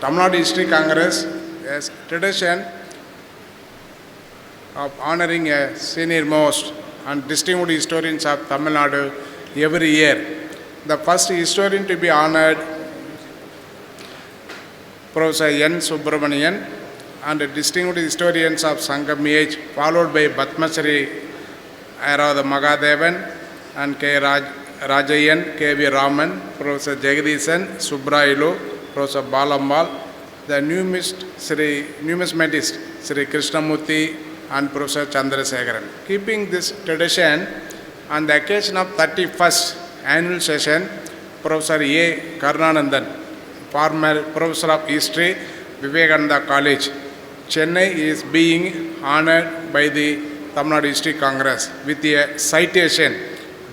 Tamil Nadu History Congress has tradition of honoring a senior most and distinguished historians of Tamil Nadu every year. The first historian to be honored, Professor N. Subramanian, and distinguished historians of Sangam age, followed by Batmasri Airava Magadevan and K. Raj, Rajayan, K. V. Raman, Professor Jagadisan, Subrailu, Professor Balambal, the numismatist, Sri, numismatist Sri Krishnamurti and Professor Chandrasekharan. Keeping this tradition, on the occasion of 31st annual session, Professor A. Karnanandan, former Professor of History, Vivekananda College, Chennai is being honored by the Tamil Nadu History Congress with a citation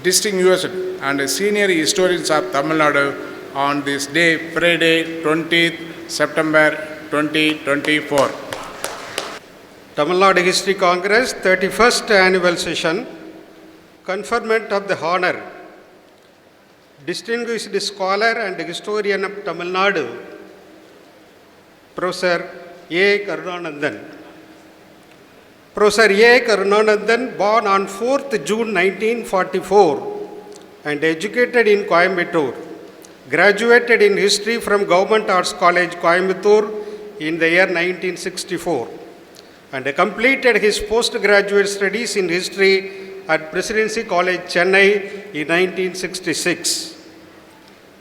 distinguished and senior historians of Tamil Nadu on this day, Friday, 20th September 2024. Tamil Nadu History Congress 31st Annual Session, conferment of the honor, distinguished scholar and historian of Tamil Nadu, Professor A. Karunanandan. Professor A. Karunanandan, born on 4th June 1944 and educated in Coimbatore, graduated in history from Government Arts College, Coimbatore in the year 1964 and completed his postgraduate studies in history at Presidency College, Chennai in 1966.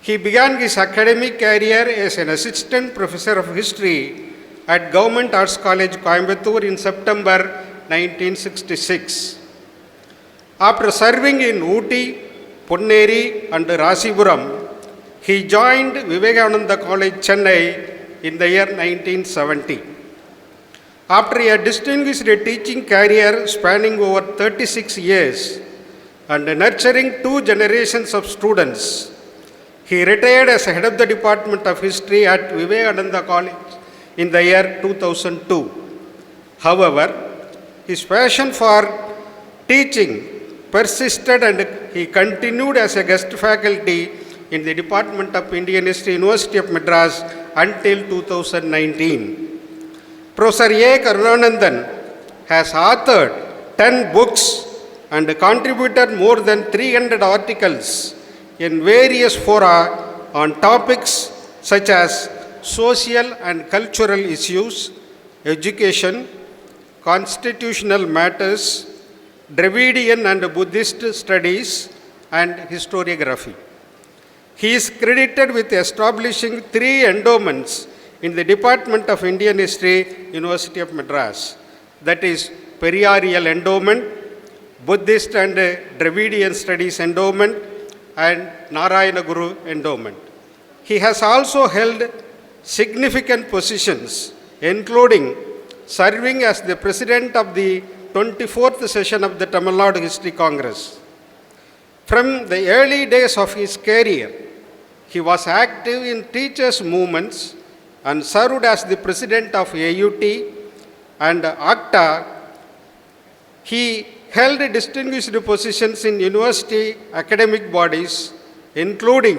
He began his academic career as an assistant professor of history at Government Arts College, Coimbatore in September 1966. After serving in Ooty, Ponneri and Rasipuram, he joined Vivekananda College, Chennai in the year 1970. After a distinguished teaching career spanning over 36 years and nurturing two generations of students, he retired as head of the Department of History at Vivekananda College in the year 2002. However, his passion for teaching persisted and he continued as a guest faculty in the Department of Indian History, University of Madras until 2019. Professor A. Karunanandan has authored 10 books and contributed more than 300 articles in various fora on topics such as social and cultural issues, education, constitutional matters, Dravidian and Buddhist studies, and historiography. He is credited with establishing three endowments in the Department of Indian History, University of Madras. That is Periyarial Endowment, Buddhist and Dravidian Studies Endowment, and Narayana Guru Endowment. He has also held significant positions, including serving as the president of the 24th session of the Tamil Nadu History Congress. From the early days of his career, he was active in teachers' movements and served as the president of AUT and ACTA. He held distinguished positions in university academic bodies, including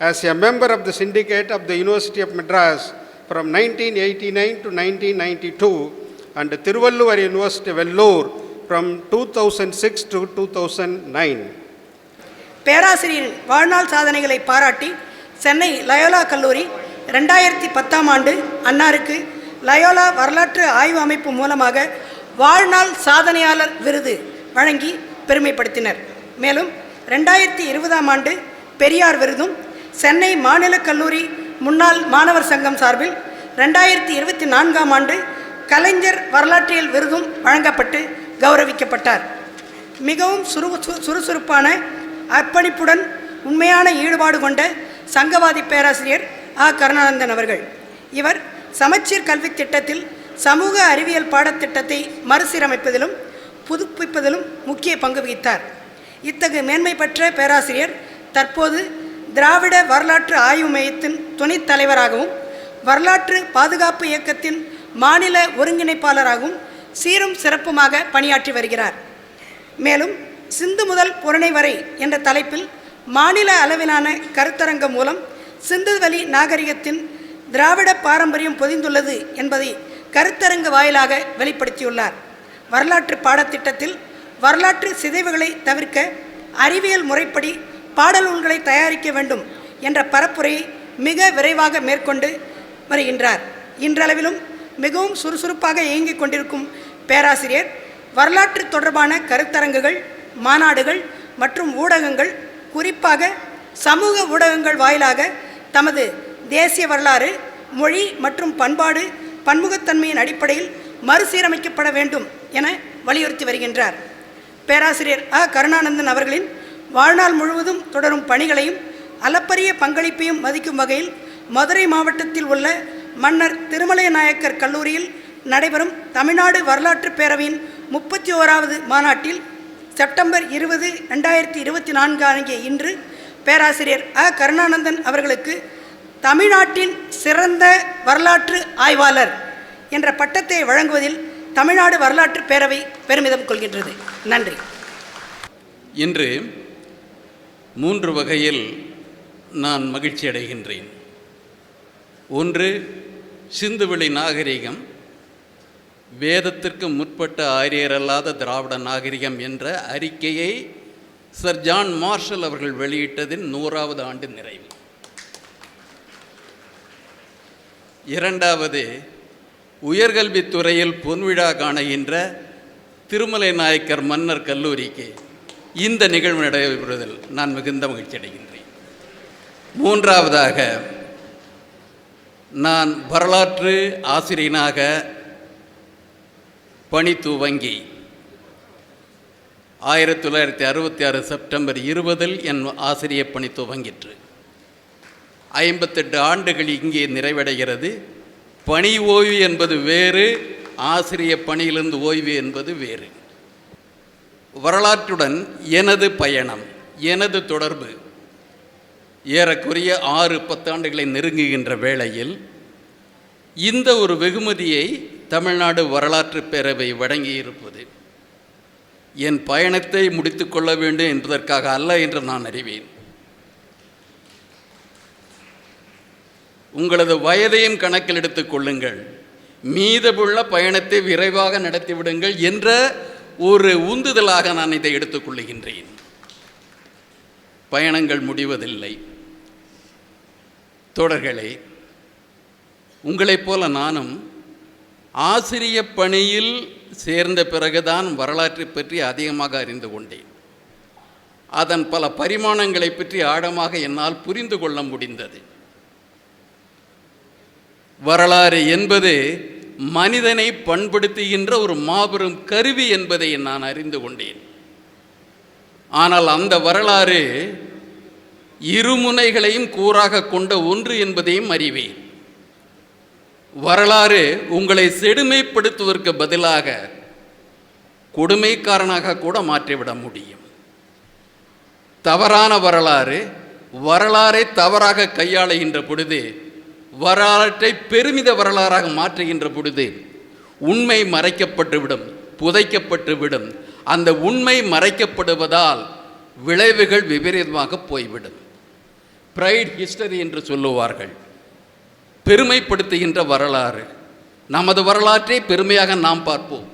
as a member of the syndicate of the University of Madras from 1989 to 1992 and Tiruvalluvar University, Vellore from 2006 to 2009. பேராசிரியரின் வாழ்நாள் சாதனைகளை பாராட்டி Chennai Loyola கல்லூரி ரெண்டாயிரத்தி பத்தாம் ஆண்டு அன்னாருக்கு Loyola வரலாற்று ஆய்வு அமைப்பு மூலமாக வாழ்நாள் சாதனையாளர் விருது வழங்கி பெருமைப்படுத்தினர். மேலும் ரெண்டாயிரத்தி இருபதாம் ஆண்டு பெரியார் விருதும் சென்னை மாநில கல்லூரி முன்னாள் மாணவர் சங்கம் சார்பில் ரெண்டாயிரத்தி இருபத்தி நான்காம் ஆண்டு கலைஞர் வரலாற்றியல் விருதும் வழங்கப்பட்டு கௌரவிக்கப்பட்டார். மிகவும் சுறு சு- சுறுசுறுப்பான அர்ப்பணிப்புடன் உண்மையான ஈடுபாடு கொண்ட சங்கவாதி பேராசிரியர் ஆ. கருணானந்தன் அவர்கள். இவர் சமச்சீர் கல்வி திட்டத்தில் சமூக அறிவியல் பாடத்திட்டத்தை மறுசீரமைப்பதிலும் புதுப்பிப்பதிலும் முக்கிய பங்கு வகித்தார். இத்தகு மேன்மை பெற்ற பேராசிரியர் தற்போது திராவிட வரலாற்று ஆய்வு மையத்தின் துணைத் தலைவராகவும் வரலாற்று பாதுகாப்பு இயக்கத்தின் மாநில ஒருங்கிணைப்பாளராகவும் சீரும் சிறப்புமாக பணியாற்றி வருகிறார். மேலும் சிந்து முதல் புறணை வரை என்ற தலைப்பில் மாநில அளவிலான கருத்தரங்கம் மூலம் சிந்துவெளி நாகரிகத்தின் திராவிட பாரம்பரியம் பொதிந்துள்ளது என்பதை கருத்தரங்கு வாயிலாக வெளிப்படுத்தியுள்ளார். வரலாற்று பாடத்திட்டத்தில் வரலாற்று சிதைவுகளை தவிர்க்க அறிவியல் முறைப்படி பாடநூல்களை தயாரிக்க வேண்டும் என்ற பரப்புரையை மிக விரைவாக மேற்கொண்டு வருகின்றார். இன்றளவிலும் மிகவும் சுறுசுறுப்பாக இயங்கிக் கொண்டிருக்கும் பேராசிரியர் வரலாற்று தொடர்பான கருத்தரங்குகள் மாநாடுகள் மற்றும் ஊடகங்கள் குறிப்பாக சமூக ஊடகங்கள் வாயிலாக தமது தேசிய வரலாறு மொழி மற்றும் பண்பாடு பன்முகத்தன்மையின் அடிப்படையில் மறுசீரமைக்கப்பட வேண்டும் என வலியுறுத்தி வருகின்றார். பேராசிரியர் அ. கருணானந்தன் அவர்களின் வாழ்நாள் முழுவதும் தொடரும் பணிகளையும் அளப்பரிய பங்களிப்பையும் மதிக்கும் வகையில் மதுரை மாவட்டத்தில் உள்ள மன்னர் திருமலை நாயக்கர் கல்லூரியில் நடைபெறும் தமிழ்நாடு வரலாற்று பேரவையின் முப்பத்தி ஓராவது மாநாட்டில் செப்டம்பர் இருபது ரெண்டாயிரத்தி இருபத்தி நான்கு ஆகிய இன்று பேராசிரியர் அ. கருணானந்தன் அவர்களுக்கு தமிழ்நாட்டின் சிறந்த வரலாற்று ஆய்வாளர் என்ற பட்டத்தை வழங்குவதில் தமிழ்நாடு வரலாற்று பேரவை பெருமிதம் கொள்கின்றது. நன்றி. இன்று மூன்று வகையில் நான் மகிழ்ச்சி அடைகின்றேன் ஒன்று சிந்துவெளி நாகரிகம். வேதத்திற்கு முற்பட்ட ஆரியரல்லாத திராவிட நாகரிகம் என்ற அறிக்கையை சர் ஜான் மார்ஷல் அவர்கள் வெளியிட்டதின் நூறாவது ஆண்டு நிறைவு. இரண்டாவது உயர்கல்வித்துறையில் பொன்விழா காணுகின்ற திருமலை நாயக்கர் மன்னர் கல்லூரிக்கு இந்த நிகழ்வு நடைபெறுவதில் நான் மிகுந்த மகிழ்ச்சி அடைகின்றேன். மூன்றாவதாக நான் வரலாற்று ஆசிரியனாக பணி துவங்கி ஆயிரத்தி தொள்ளாயிரத்தி அறுபத்தி ஆறு செப்டம்பர் இருபதில் என் ஆசிரிய பணி துவங்கிற்று. ஐம்பத்தெட்டு ஆண்டுகள் இங்கே நிறைவடைகிறது. பணி ஓய்வு என்பது வேறு ஆசிரிய பணியிலிருந்து ஓய்வு என்பது வேறு. வரலாற்றுடன் எனது பயணம் எனது தொடர்பு ஏறக்குறைய ஆறு பத்தாண்டுகளை நெருங்குகின்ற வேளையில் இந்த ஒரு வெகுமதியை தமிழ்நாடு வரலாற்று பேரவை வழங்கியிருப்பது. என் பயணத்தை முடித்துக்கொள்ள வேண்டும் என்பதற்காக அல்ல என்று நான் அறிவேன். உங்களது வயதையும் கணக்கில் எடுத்துக் கொள்ளுங்கள். மீதமுள்ள பயணத்தை விரைவாக நடத்திவிடுங்கள் என்ற ஒரு உந்துதலாக நான் இதை எடுத்துக்கொள்ளுகின்றேன் பயணங்கள் முடிவதில்லை. தொடர்களே உங்களைப் போல நானும் ஆசிரிய பணியில் சேர்ந்த பிறகுதான் வரலாற்றை பற்றி அதிகமாக அறிந்து கொண்டேன். அதன் பல பரிமாணங்களை பற்றி ஆழமாக என்னால் புரிந்து கொள்ள முடிந்தது. வரலாறு என்பது மனிதனை பண்படுத்துகின்ற ஒரு மாபெரும் கருவி என்பதை நான் அறிந்து கொண்டேன். ஆனால் அந்த வரலாறு இருமுனைகளையும் கூறாக கொண்ட ஒன்று என்பதையும் அறிவேன். வரலாறு உங்களை செடுமைப்படுத்துவதற்கு பதிலாக கொடுமைக்காரனாக கூட மாற்றிவிட முடியும். தவறான வரலாறு வரலாறை தவறாக கையாளுகின்ற பொழுது வரலாற்றை பெருமித வரலாறாக மாற்றுகின்ற பொழுது உண்மை மறைக்கப்பட்டுவிடும் புதைக்கப்பட்டுவிடும். அந்த உண்மை மறைக்கப்படுவதால் விளைவுகள் விபரீதமாக போய்விடும். ப்ரைட் ஹிஸ்டரி என்று சொல்லுவார்கள். பெருமைப்படுத்துகின்ற வரலாறு. நமது வரலாற்றை பெருமையாக நாம் பார்ப்போம்.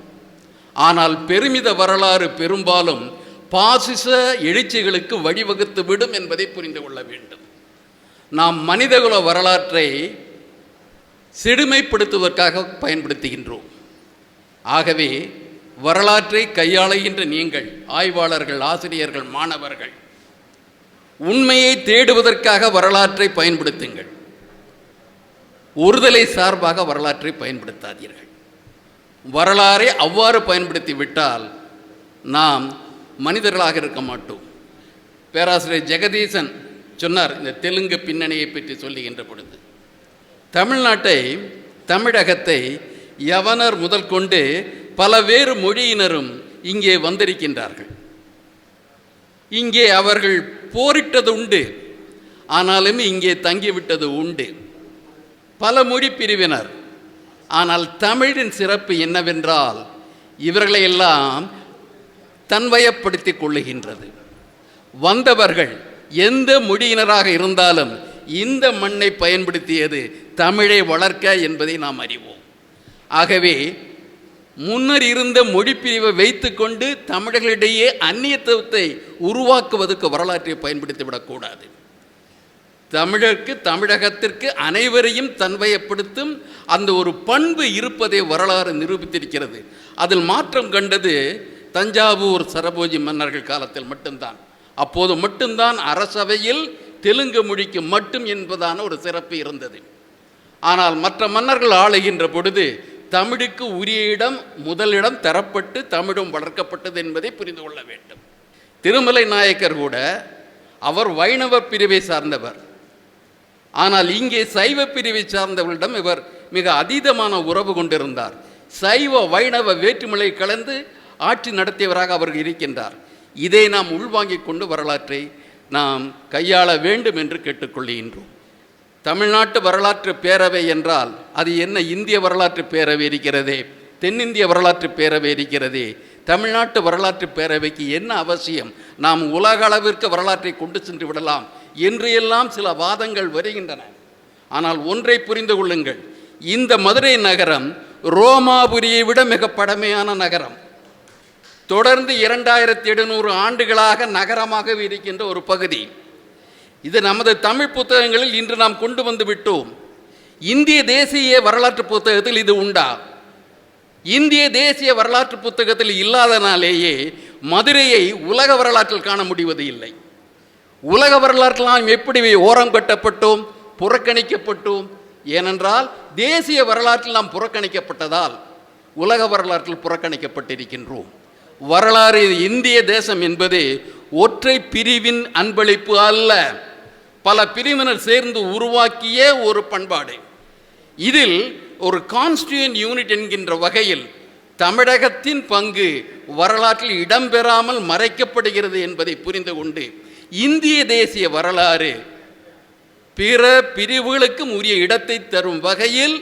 ஆனால் பெருமித வரலாறு பெரும்பாலும் பாசிச எழுச்சிகளுக்கு வழிவகுத்து விடும் என்பதை புரிந்து கொள்ள வேண்டும். நாம் மனிதகுல வரலாற்றை செடுமைப்படுத்துவதற்காக பயன்படுத்துகின்றோம். ஆகவே வரலாற்றை கையாளுகின்ற நீங்கள் ஆய்வாளர்கள் ஆசிரியர்கள் மாணவர்கள் உண்மையை தேடுவதற்காக வரலாற்றை பயன்படுத்துங்கள். ஒருதலை சார்பாக வரலாற்றை பயன்படுத்தாதீர்கள். வரலாறை அவ்வாறு பயன்படுத்தி விட்டால் நாம் மனிதர்களாக இருக்க மாட்டோம். பேராசிரியர் ஜெகதீசன் சொன்னார் இந்த தெலுங்கு பின்னணியை பற்றி சொல்லுகின்ற பொழுது தமிழ்நாட்டை தமிழகத்தை யவனர் முதல் கொண்டு பல வேறு மொழியினரும் இங்கே வந்திருக்கின்றார்கள். இங்கே அவர்கள் போரிட்டது உண்டு ஆனாலும் இங்கே தங்கிவிட்டது உண்டு. பல மொழி பிரிவினர். ஆனால் தமிழின் சிறப்பு என்னவென்றால் இவர்களையெல்லாம் தன்வயப்படுத்திக் கொள்ளுகின்றது. வந்தவர்கள் எந்த மொழியினராக இருந்தாலும் இந்த மண்ணை பயன்படுத்தியது தமிழை வளர்க்க என்பதை நாம் அறிவோம். ஆகவே முன்னர் இருந்த மொழிப்பிரிவை வைத்துக்கொண்டு தமிழர்களிடையே அந்நியத்துவத்தை உருவாக்குவதற்கு வரலாற்றை பயன்படுத்தி விடக்கூடாது தமிழருக்கு தமிழகத்திற்கு அனைவரையும் தன்வயப்படுத்தும் அந்த ஒரு பண்பு இருப்பதை வரலாறு நிரூபித்திருக்கிறது. அதில் மாற்றம் கண்டது தஞ்சாவூர் சரபோஜி மன்னர்கள் காலத்தில் மட்டும்தான். அப்போது மட்டும்தான் அரசவையில் தெலுங்கு மொழிக்கு மட்டும் என்பதான ஒரு சிறப்பு இருந்தது. ஆனால் மற்ற மன்னர்கள் ஆளுகின்ற பொழுது தமிழுக்கு உரிய இடம் முதலிடம் தரப்பட்டு தமிழும் வளர்க்கப்பட்டது என்பதை புரிந்து கொள்ள வேண்டும். திருமலை நாயக்கர் கூட அவர் வைணவ பிரிவை சார்ந்தவர். ஆனால் இங்கே சைவ பிரிவை சார்ந்தவர்களிடம் இவர் மிக அதீதமான உறவு கொண்டிருந்தார். சைவ வைணவ வேற்றுமலை கலந்து ஆட்சி நடத்தியவராக அவர் இருக்கின்றார். இதை நாம் உள்வாங்கிக் கொண்டு வரலாற்றை நாம் கையாள வேண்டும் என்று கேட்டுக்கொள்கின்றோம். தமிழ்நாட்டு வரலாற்று பேரவை என்றால் அது என்ன இந்திய வரலாற்று பேரவை இருக்கிறதே தென்னிந்திய வரலாற்று பேரவை இருக்கிறதே தமிழ்நாட்டு வரலாற்று பேரவைக்கு என்ன அவசியம்? நாம் உலக அளவிற்கு வரலாற்றை கொண்டு சென்று விடலாம். என்று எல்லாம் சில வாதங்கள் வருகின்றன. ஆனால் ஒன்றை புரிந்து கொள்ளுங்கள். இந்த மதுரை நகரம் ரோமாபுரியை விட மிக பழமையான நகரம். தொடர்ந்து இரண்டாயிரத்தி எழுநூறு ஆண்டுகளாக நகரமாகவே இருக்கின்ற ஒரு பகுதி. இது நமது தமிழ் புத்தகங்களில் இன்று நாம் கொண்டு வந்து விட்டோம். இந்திய தேசிய வரலாற்று புத்தகத்தில் இது உண்டா? இந்திய தேசிய வரலாற்று புத்தகத்தில் இல்லாதனாலேயே மதுரையை உலக வரலாற்றில் காண முடிவது இல்லை உலக வரலாற்றில் நாம் எப்படி ஓரம் கட்டப்பட்டோம் புறக்கணிக்கப்பட்டோம்? ஏனென்றால் தேசிய வரலாற்றில் நாம் புறக்கணிக்கப்பட்டதால் உலக வரலாற்றில் புறக்கணிக்கப்பட்டிருக்கின்றோம். வரலாறு இந்திய தேசம் என்பது ஒற்றை பிரிவின் அன்பளிப்பு அல்ல. பல பிரிவினர் சேர்ந்து உருவாக்கிய ஒரு பண்பாடு. இதில் ஒரு கான்ஸ்டியூன் யூனிட் என்கின்ற வகையில் தமிழகத்தின் பங்கு வரலாற்றில் இடம்பெறாமல் மறைக்கப்படுகிறது என்பதை புரிந்து கொண்டு இந்திய தேசிய வரலாறு. பிற பிரிவுகளுக்கும் உரிய இடத்தை தரும் வகையில்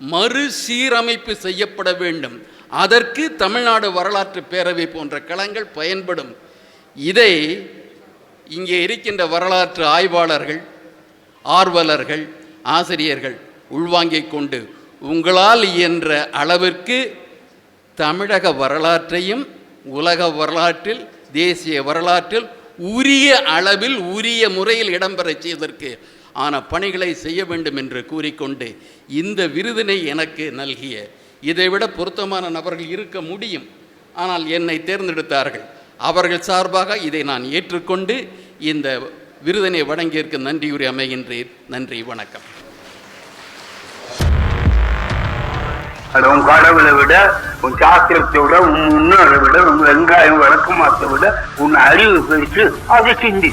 மறுசீரமைப்பு செய்யப்பட வேண்டும். அதற்கு தமிழ்நாடு வரலாற்று பேரவை போன்ற களங்கள் பயன்படும். இதை இங்கே இருக்கின்ற வரலாற்று ஆய்வாளர்கள் ஆர்வலர்கள் ஆசிரியர்கள் உள்வாங்கிக் கொண்டு உங்களால் இயன்ற அளவிற்கு தமிழக வரலாற்றையும் உலக வரலாற்றில் தேசிய வரலாற்றில் உரிய அளவில் உரிய முறையில் இடம்பெறச் செய்வதற்கு ஆன பணிகளை செய்ய வேண்டும் என்று கூறிக்கொண்டு இந்த விருதினை எனக்கு நல்கிய இதைவிட பொருத்தமான நபர்கள் இருக்க முடியும். ஆனால் என்னை தேர்ந்தெடுத்தார்கள். அவர்கள் சார்பாக இதை நான் ஏற்றுக்கொண்டு இந்த விருதினை வழங்கியிருக்க நன்றியுரை அமைகின்றேன். நன்றி வணக்கம். அது உன் கடவுளை விட உன் சாஸ்திரத்தை விட உன் முன்னோரை விட உன் வெங்காயம் வழக்கமாத்தை விட உன் அறிவு பெருசு அதை சிந்தி